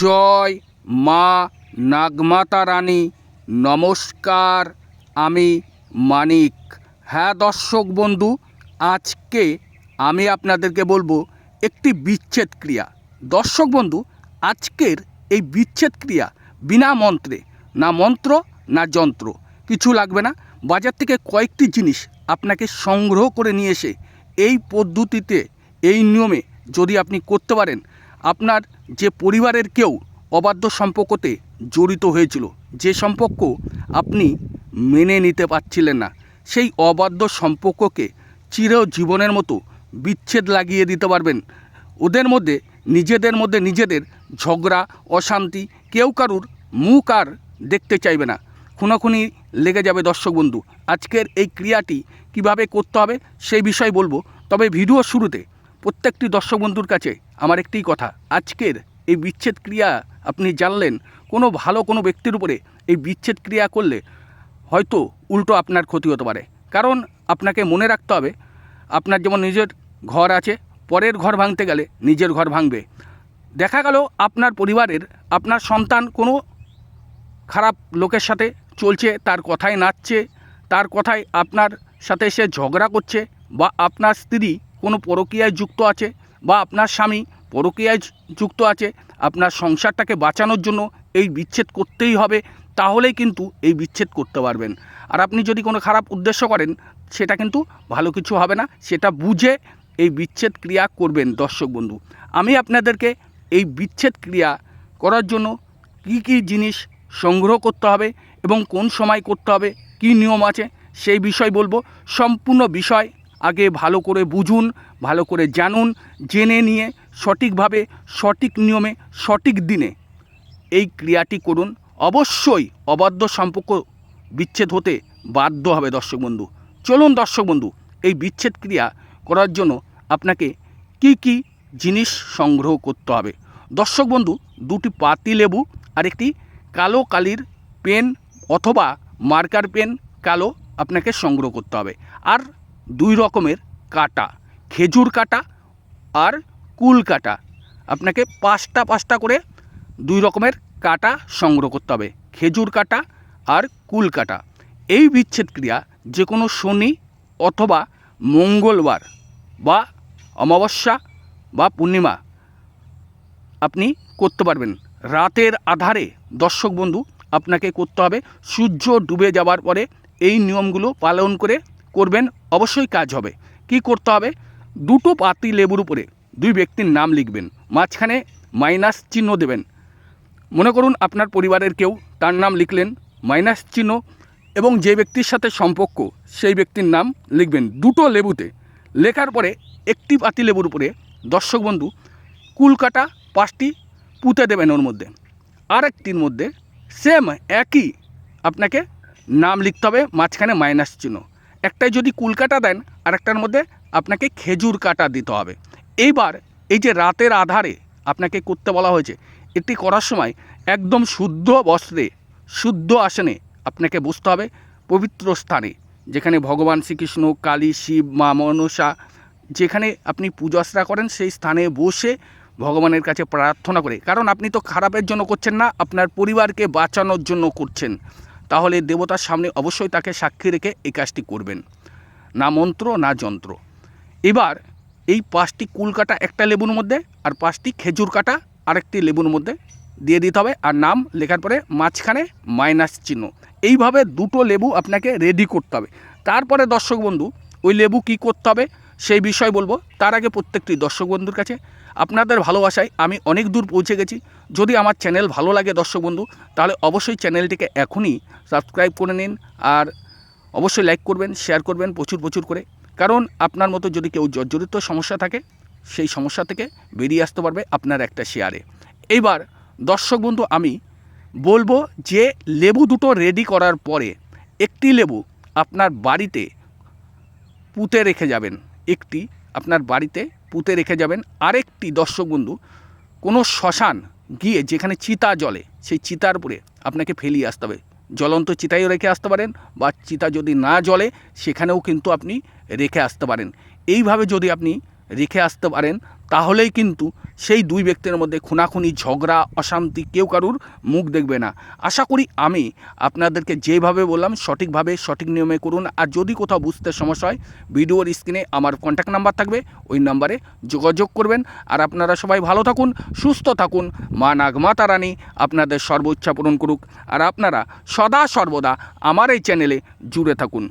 জয় মা নাগমাতা রানী। নমস্কার, আমি মানিক। হ্যাঁ দর্শক বন্ধু, আজকে আমি আপনাদেরকে বলব একটি বিচ্ছেদ ক্রিয়া। দর্শক বন্ধু, আজকের এই বিচ্ছেদ ক্রিয়া বিনা মন্ত্রে, না মন্ত্র, না যন্ত্র, কিছু লাগবে না। বাজার থেকে কয়েকটি জিনিস আপনাকে সংগ্রহ করে নিয়ে এসে এই পদ্ধতিতে, এই নিয়মে যদি আপনি করতে পারেন আপনার যে পরিবারের কেউ অবাধ্য সম্পর্কতে জড়িত হয়েছিল, যে সম্পর্ক আপনি মেনে নিতে পারছিলেন না, সেই অবাধ্য সম্পর্ককে চিরজীবনের মতো বিচ্ছেদ লাগিয়ে দিতে পারবেন। ওদের মধ্যে, নিজেদের মধ্যে নিজেদের ঝগড়া, অশান্তি কেউ কারুর মুখ আর দেখতে চাইবে না। খুনোখুনি লেগে যাবে দর্শক বন্ধু। আজকের এই ক্রিয়াটি কীভাবে করতে হবে সেই বিষয় বলব। তবে ভিডিও শুরুতে প্রত্যেকটি দর্শক বন্ধুর কাছে আমার একটিই কথা। আজকের এই বিচ্ছেদ ক্রিয়া আপনি জানলেন, কোনো ভালো কোনো ব্যক্তির উপরে এই বিচ্ছেদ ক্রিয়া করলে হয়তো উল্টো আপনার ক্ষতি হতে পারে। কারণ আপনাকে মনে রাখতে হবে, আপনার যেমন নিজের ঘর আছে, পরের ঘর ভাঙতে গেলে নিজের ঘর ভাঙবে। দেখা গেল আপনার পরিবারের, আপনার সন্তান কোনো খারাপ লোকের সাথে চলছে, তার কথায় নাচছে, তার কথায় আপনার সাথে সে ঝগড়া করছে বা আপনার স্ত্রী কোনো পরকীয়ায় যুক্ত আছে বা আপনার স্বামী পরকীয়ায় যুক্ত আছে, আপনার সংসারটাকে বাঁচানোর জন্য এই বিচ্ছেদ করতেই হবে, তাহলেই কিন্তু এই বিচ্ছেদ করতে পারবেন। আর আপনি যদি কোনো খারাপ উদ্দেশ্য করেন, সেটা কিন্তু ভালো কিছু হবে না, সেটা বুঝে এই বিচ্ছেদ ক্রিয়া করবেন দর্শক বন্ধু। আমি আপনাদেরকে এই বিচ্ছেদ ক্রিয়া করার জন্য কি কি জিনিস সংগ্রহ করতে হবে এবং কোন সময় করতে হবে, কি নিয়ম আছে, সেই বিষয় বলব। সম্পূর্ণ বিষয় আগে ভালো করে বুঝুন, ভালো করে জানুন, জেনে নিয়ে, সঠিকভাবে, সঠিক নিয়মে, সঠিক দিনে এই ক্রিয়াটি করুন। অবশ্যই অবাধ্য সম্পর্ক বিচ্ছেদ হতে বাধ্য হবে দর্শক বন্ধু। চলুন দর্শক বন্ধু, এই বিচ্ছেদ ক্রিয়া করার জন্য আপনাকে কি কি জিনিস সংগ্রহ করতে হবে? দর্শক বন্ধু, দুটি পাতি লেবু আর একটি কালো কালির পেন অথবা মার্কার পেন কালো আপনাকে সংগ্রহ করতে হবে। আর দুই রকমের কাটা, খেজুর কাটা আর কুল কাটা। আপনাকে পাঁচটা পাঁচটা করে দুই রকমের কাটা সংগ্রহ করতে হবে, খেজুর কাটা আর কুল কাটা। এই বিচ্ছেদ ক্রিয়া যে কোনো শনি অথবা মঙ্গলবার বা অমাবস্যা বা পূর্ণিমা আপনি করতে পারবেন। রাতের আধারে দর্শক বন্ধু আপনাকে করতে হবে, সূর্য ডুবে যাওয়ার পরে এই নিয়মগুলো পালন করে করবেন, অবশ্যই কাজ হবে। কি করতে হবে? দুটো পাতি লেবুর উপরে দুই ব্যক্তির নাম লিখবেন, মাঝখানে মাইনাস চিহ্ন দেবেন। মনে করুন আপনার পরিবারের কেউ তার নাম লিখলেন, মাইনাস চিহ্ন, এবং যে ব্যক্তির সাথে সম্পর্ক, সেই ব্যক্তির নাম লিখবেন দুটো লেবুতে। লেখার পরে একটি পাতি লেবুর উপরে, দর্শক বন্ধু কুলকাটা পাঁচটি পুঁতে দেবেন ওর মধ্যে। আরেকটির মধ্যে সেম একই আপনাকে নাম লিখতে হবে, মাঝখানে মাইনাস চিহ্ন। একটাই যদি কুলকাটা দেন আর একটার মধ্যে আপনাকে খেজুর কাটা দিতে হবে। এইবার এই যে রাতের আধারে আপনাকে করতে বলা হয়েছে, এটি করার সময় একদম শুদ্ধ বস্ত্রে, শুদ্ধ আসনে আপনাকে বসতে হবে পবিত্র স্থানে, যেখানে ভগবান শ্রীকৃষ্ণ, কালী, শিব, মা, মনসা, যেখানে আপনি পূজাশ্রা করেন, সেই স্থানে বসে ভগবানের কাছে প্রার্থনা করে। কারণ আপনি তো খারাপের জন্য করছেন না, আপনার পরিবারকে বাঁচানোর জন্য করছেন। তাহলে দেবতার সামনে অবশ্যই তাকে সাক্ষী রেখে এই কাজটি করবেন। না মন্ত্র, না যন্ত্র। এবার এই পাঁচটি কুল কাটা একটা লেবুর মধ্যে আর পাঁচটি খেজুর কাটা আরেকটি লেবুর মধ্যে দিয়ে দিতে হবে। আর নাম লেখার পরে মাঝখানে মাইনাস চিহ্ন। এইভাবে দুটো লেবু আপনাকে রেডি করতে হবে। তারপরে দর্শক বন্ধু, ওই লেবু কি করতে হবে? সেই বিষয় বলব। তার আগে প্রত্যেকটি দর্শক বন্ধুর কাছে আপনাদের ভালোবাসায় আমি অনেক দূর পৌঁছে গেছি। যদি আমার চ্যানেল ভালো লাগে দর্শক বন্ধু, তাহলে অবশ্যই চ্যানেলটিকে এখনই সাবস্ক্রাইব করে নিন আর অবশ্যই লাইক করবেন, শেয়ার করবেন প্রচুর প্রচুর করে। কারণ আপনার মতো যদি কেউ জর্জরিত সমস্যা থাকে, সেই সমস্যা থেকে বেরিয়ে আসতে পারবে আপনার একটা শেয়ারে। এইবার দর্শক বন্ধু, আমি বলব যে লেবু দুটো রেডি করার পরে একটি লেবু আপনার বাড়িতে পুঁতে রেখে যাবেন। একটি আপনার বাড়িতে পুঁতে রেখে যাবেন। আরেকটি দর্শক বন্ধু, কোনো শ্মশান গিয়ে যেখানে চিতা জলে, সেই চিতার উপরে আপনাকে ফেলিয়ে আসতে হবে। জ্বলন্ত চিতাইও রেখে আসতে পারেন বা চিতা যদি না জ্বলে, সেখানেও কিন্তু আপনি রেখে আসতে পারেন। এইভাবে যদি আপনি রেখে আসতে পারেন, তাহলেই কিন্তু সেই দুই ব্যক্তির মধ্যে খুনাখুনি, ঝগড়া, অশান্তি কেউ কারুর মুখ দেখবে না। আশা করি আমি আপনাদেরকে যেভাবে বললাম সঠিকভাবে সঠিক নিয়মে করুন। আর যদি কোথাও বুঝতে সমস্যা হয়, ভিডিওর স্ক্রিনে আমার কন্ট্যাক্ট নাম্বার থাকবে, ওই নাম্বারে যোগাযোগ করবেন। আর আপনারা সবাই ভালো থাকুন, সুস্থ থাকুন। মা নাগমাতা রানী আপনাদের সর্বোচ্চা পূরণ করুক। আর আপনারা সদা সর্বদা আমার এই চ্যানেলে জুড়ে থাকুন।